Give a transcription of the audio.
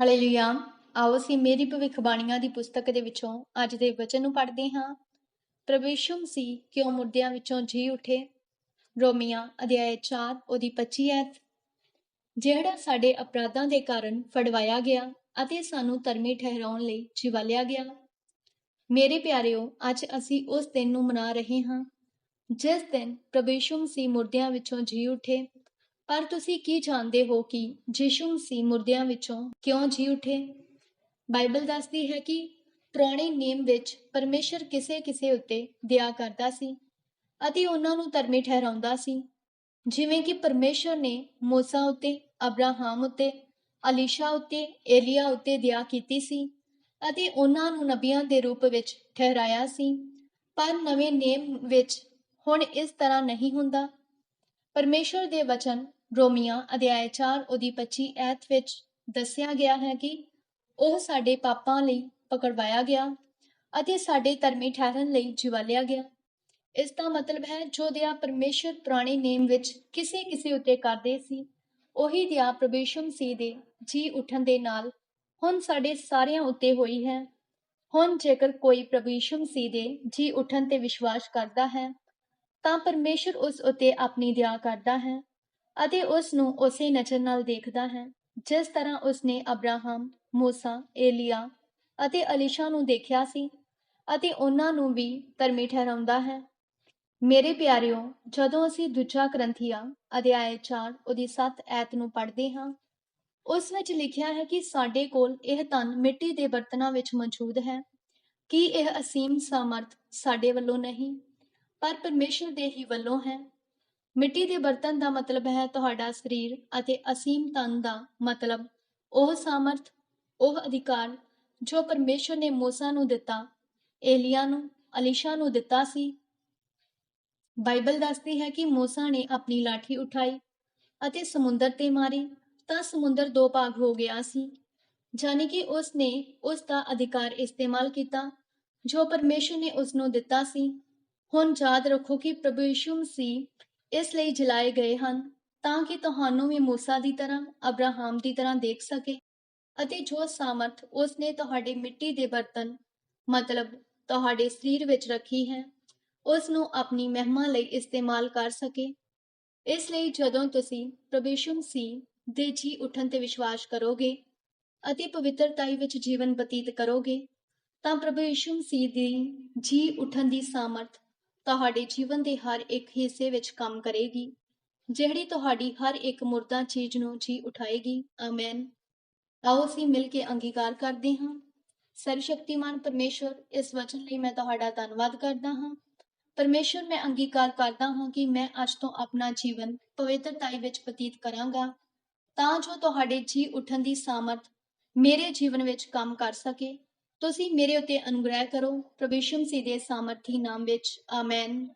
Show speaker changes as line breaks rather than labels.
Hallelujah. ਆਓ ਅਸੀਂ ਮੇਰੀ ਭਵਿੱਖਬਾਣੀਆਂ ਦੀ ਪੁਸਤਕ ਦੇ ਵਿੱਚੋਂ ਅੱਜ ਦੇ ਵਚਨ ਨੂੰ ਪੜ੍ਹਦੇ ਹਾਂ। ਪ੍ਰਭੂ ਯਿਸੂ ਮਸੀਹ ਕਿਉਂ ਮੁਰਦਿਆਂ ਵਿੱਚੋਂ ਜੀ ਉਠੇ? ਰੋਮੀਆਂ ਅਧਿਆਇ 4 ਉਹਦੀ 25 ਐਤ। ਜਿਹੜਾ ਸਾਡੇ ਅਪਰਾਧਾਂ ਦੇ ਕਾਰਨ ਫੜਵਾਇਆ ਗਿਆ ਅਤੇ ਸਾਨੂੰ ਧਰਮੀ ਠਹਿਰਾਉਣ ਲਈ ਜਿਵਾਲਿਆ ਗਿਆ। ਮੇਰੇ ਪਿਆਰਿਓ, ਅੱਜ ਅਸੀਂ ਉਸ ਦਿਨ ਨੂੰ ਮਨਾ ਰਹੇ ਹਾਂ। ਜਿਸ ਦਿਨ ਪ੍ਰਭੂ ਯਿਸੂ ਮਸੀਹ ਮੁਰਦਿਆਂ ਵਿੱਚੋਂ ਜੀ ਉਠੇ ਪਰ ਤੁਸੀਂ ਕੀ ਜਾਣਦੇ ਹੋ ਕਿ ਯਿਸੂ ਮਸੀਹ ਮੁਰਦਿਆਂ ਵਿੱਚੋਂ ਕਿਉਂ ਜੀ ਉਠੇ? ਬਾਈਬਲ ਦੱਸਦੀ ਹੈ ਕਿ ਪੁਰਾਣੇ ਨੇਮ ਵਿੱਚ ਪਰਮੇਸ਼ਰ ਕਿਸੇ ਕਿਸੇ ਉੱਤੇ ਦਇਆ ਕਰਦਾ ਸੀ ਅਤੇ ਉਹਨਾਂ ਨੂੰ ਧਰਮੀ ਠਹਿਰਾਉਂਦਾ ਸੀ। ਜਿਵੇਂ ਕਿ ਪਰਮੇਸ਼ਰ ਨੇ ਮੂਸਾ ਉੱਤੇ, ਅਬਰਾਹਮ ਉੱਤੇ, ਅਲੀਸ਼ਾ ਉੱਤੇ, ਏਲੀਆ ਉੱਤੇ ਦਇਆ ਕੀਤੀ ਸੀ ਅਤੇ ਉਹਨਾਂ ਨੂੰ ਨਬੀਆਂ ਦੇ ਰੂਪ ਵਿੱਚ ਠਹਿਰਾਇਆ ਸੀ। ਪਰ ਨਵੇਂ ਨੇਮ ਵਿੱਚ ਹੁਣ ਇਸ ਤਰ੍ਹਾਂ ਨਹੀਂ ਹੁੰਦਾ। ਪਰਮੇਸ਼ਰ ਦੇ ਵਚਨ ਰੋਮੀਆਂ ਅਧਿਆਇ 4 ਉਹਦੀ 25 ਐਤ ਵਿੱਚ ਦੱਸਿਆ ਗਿਆ ਹੈ ਕਿ ਉਹ ਸਾਡੇ ਪਾਪਾਂ ਲਈ ਪਕੜਵਾਇਆ ਗਿਆ ਅਤੇ ਸਾਡੇ ਧਰਮੀ ਠਹਿਰਨ ਲਈ ਜਿਵਾਲਿਆ ਗਿਆ। ਇਸ ਦਾ ਮਤਲਬ ਹੈ, ਜੋ ਦਇਆ ਪਰਮੇਸ਼ਰ ਪੁਰਾਣੇ ਨੇਮ ਵਿੱਚ ਕਿਸੇ ਕਿਸੇ ਉੱਤੇ ਕਰਦੇ ਸੀ, ਉਹੀ ਦਇਆ ਪ੍ਰਭੂਸ਼ਮ ਸੀ ਦੇ ਜੀ ਉਠਣ ਦੇ ਨਾਲ ਹੁਣ ਸਾਡੇ ਸਾਰਿਆਂ ਉੱਤੇ ਹੋਈ ਹੈ। ਹੁਣ ਜੇਕਰ ਕੋਈ ਪ੍ਰਭੂਸ਼ਮ ਸੀ ਦੇ ਜੀ ਉਠਣ ਤੇ ਵਿਸ਼ਵਾਸ ਕਰਦਾ ਹੈ, ਤਾਂ ਪਰਮੇਸ਼ਰ ਉਸ ਉੱਤੇ ਆਪਣੀ ਦਇਆ ਕਰਦਾ ਹੈ। ਅਤੇ ਉਸ ਨੂੰ ਉਸੇ ਨਜ਼ਰ ਨਾਲ ਦੇਖਦਾ ਹੈ। ਜਿਸ ਤਰ੍ਹਾਂ ਉਸਨੇ ਅਬਰਾਹਮ, ਮੂਸਾ, ਏਲੀਆ ਅਤੇ ਅਲੀਸ਼ਾ ਨੂੰ ਦੇਖਿਆ ਸੀ ਅਤੇ ਉਹਨਾਂ ਨੂੰ ਵੀ ਧਰਮੀ ਠਹਿਰਾਉਂਦਾ ਹੈ। ਮੇਰੇ ਪਿਆਰਿਓ, ਜਦੋਂ ਅਸੀਂ ਦੂਜਾ ਗ੍ਰੰਥੀਆ ਅਧਿਆਇ 4 ਉਹਦੀ 7 ਐਤ ਨੂੰ ਪੜ੍ਹਦੇ ਹਾਂ, ਉਸ ਵਿੱਚ ਲਿਖਿਆ ਹੈ ਕਿ ਸਾਡੇ ਕੋਲ ਇਹ ਧਨ ਮਿੱਟੀ ਦੇ ਬਰਤਨਾਂ ਵਿੱਚ ਮੌਜੂਦ ਹੈ। ਕਿ ਇਹ ਅਸੀਮ ਸਮਰਥ ਸਾਡੇ ਵੱਲੋਂ ਨਹੀਂ, ਪਰ ਪਰਮੇਸ਼ਰ ਦੇ ਹੀ ਵੱਲੋਂ ਹੈ। ਮਿੱਟੀ ਦੇ ਬਰਤਨ ਦਾ ਮਤਲਬ ਹੈ ਤੁਹਾਡਾ ਸਰੀਰ ਅਤੇ ਅਸੀਮ ਤਨ ਦਾ ਮਤਲਬ। ਉਹ ਸਮਰਥ, ਉਹ ਅਧਿਕਾਰ ਜੋ ਪਰਮੇਸ਼ਰ ਨੇ ਮੂਸਾ ਨੂੰ ਦਿੱਤਾ, ਏਲੀਆ ਨੂੰ, ਅਲੀਸ਼ਾ ਨੂੰ ਦਿੱਤਾ ਸੀ। ਬਾਈਬਲ ਦੱਸਦੀ ਹੈ ਕਿ ਮੂਸਾ ਨੇ ਆਪਣੀ ਲਾਠੀ ਉਠਾਈ ਅਤੇ ਸਮੁੰਦਰ ਤੇ ਮਾਰੀ ਤਾਂ ਸਮੁੰਦਰ ਦੋ ਭਾਗ ਹੋ ਗਿਆ ਸੀ। ਜਾਨੀ ਕਿ ਉਸ ਨੇ ਉਸ ਦਾ ਅਧਿਕਾਰ ਇਸਤੇਮਾਲ ਕੀਤਾ, ਜੋ ਪਰਮੇਸ਼ਰ ਨੇ ਉਸ ਨੂੰ ਦਿੱਤਾ ਸੀ। ਹੁਣ ਯਾਦ ਰੱਖੋ ਕਿ ਪ੍ਰਭੂ ਯਿਸੂ ਮਸੀਹ ਇਸ ਲਈ ਜਲਾਏ ਗਏ ਹਨ, ਤਾਂ ਕਿ ਤੁਹਾਨੂੰ ਵੀ ਮੂਸਾ ਦੀ ਤਰ੍ਹਾਂ, ਅਬਰਾਹਾਮ ਦੀ ਤਰ੍ਹਾਂ ਦੇਖ ਸਕੇ ਅਤੇ ਜੋ ਸਮਰਥ ਉਸ ਨੇ ਤੁਹਾਡੇ ਮਿੱਟੀ ਦੇ ਬਰਤਨ, ਮਤਲਬ ਤੁਹਾਡੇ ਸਰੀਰ ਵਿੱਚ ਰੱਖੀ ਹੈ ਉਸ ਨੂੰ ਆਪਣੀ ਮਹਿਮਾ ਲਈ ਇਸਤੇਮਾਲ ਕਰ ਸਕੇ। ਇਸ ਲਈ ਜਦੋਂ ਤੁਸੀਂ ਪ੍ਰਭੂ ਯਿਸੂ ਮਸੀਹ ਦੇ ਜੀ ਉਠਣ ਤੇ ਵਿਸ਼ਵਾਸ ਕਰੋਗੇ ਅਤੇ ਪਵਿੱਤਰਤਾਈ ਵਿੱਚ ਜੀਵਨ ਬਤੀਤ ਕਰੋਗੇ, ਤਾਂ ਪ੍ਰਭੂ ਯਿਸੂ ਮਸੀਹ ਦੀ ਜੀ ਉਠਣ ਦੀ ਸਾਮਰਥ ਤੁਹਾਡੇ ਜੀਵਨ ਦੇ ਹਰ ਇੱਕ ਹਿੱਸੇ ਵਿੱਚ ਕੰਮ ਕਰੇਗੀ, ਜਿਹੜੀ ਤੁਹਾਡੀ ਹਰ ਇੱਕ ਮੁਰਦਾ ਚੀਜ਼ ਨੂੰ ਜੀ ਉਠਾਏਗੀ। ਆਮੇਨ ਆਓ ਅਸੀਂ ਮਿਲ ਕੇ ਅੰਗੀਕਾਰ ਕਰਦੇ ਹਾਂ। ਸਰਵਸ਼ਕਤੀਮਾਨ ਪਰਮੇਸ਼ਵਰ, ਇਸ ਵਚਨ ਲਈ ਮੈਂ ਤੁਹਾਡਾ ਧੰਨਵਾਦ ਕਰਦਾ ਹਾਂ। ਪਰਮੇਸ਼ਵਰ, ਮੈਂ ਅੰਗੀਕਾਰ ਕਰਦਾ ਹਾਂ ਕਿ ਮੈਂ ਅੱਜ ਤੋਂ ਆਪਣਾ ਜੀਵਨ ਪਵਿੱਤਰਤਾਈ ਵਿੱਚ ਬਤੀਤ ਕਰਾਂਗਾ, ਤਾਂ ਜੋ ਤੁਹਾਡੇ ਜੀ ਉਠਣ ਦੀ ਸਾਮਰਥ ਮੇਰੇ ਜੀਵਨ ਵਿੱਚ ਕੰਮ ਕਰ ਸਕੇ। ਤੁਸੀਂ ਮੇਰੇ ਉੱਤੇ ਅਨੁਗ੍ਰਹਿ ਕਰੋ ਪ੍ਰਭੂ ਯਿਸੂ ਮਸੀਹ ਦੇ ਸਾਮਰਥੀ ਨਾਮ ਵਿੱਚ ਆਮੇਨ।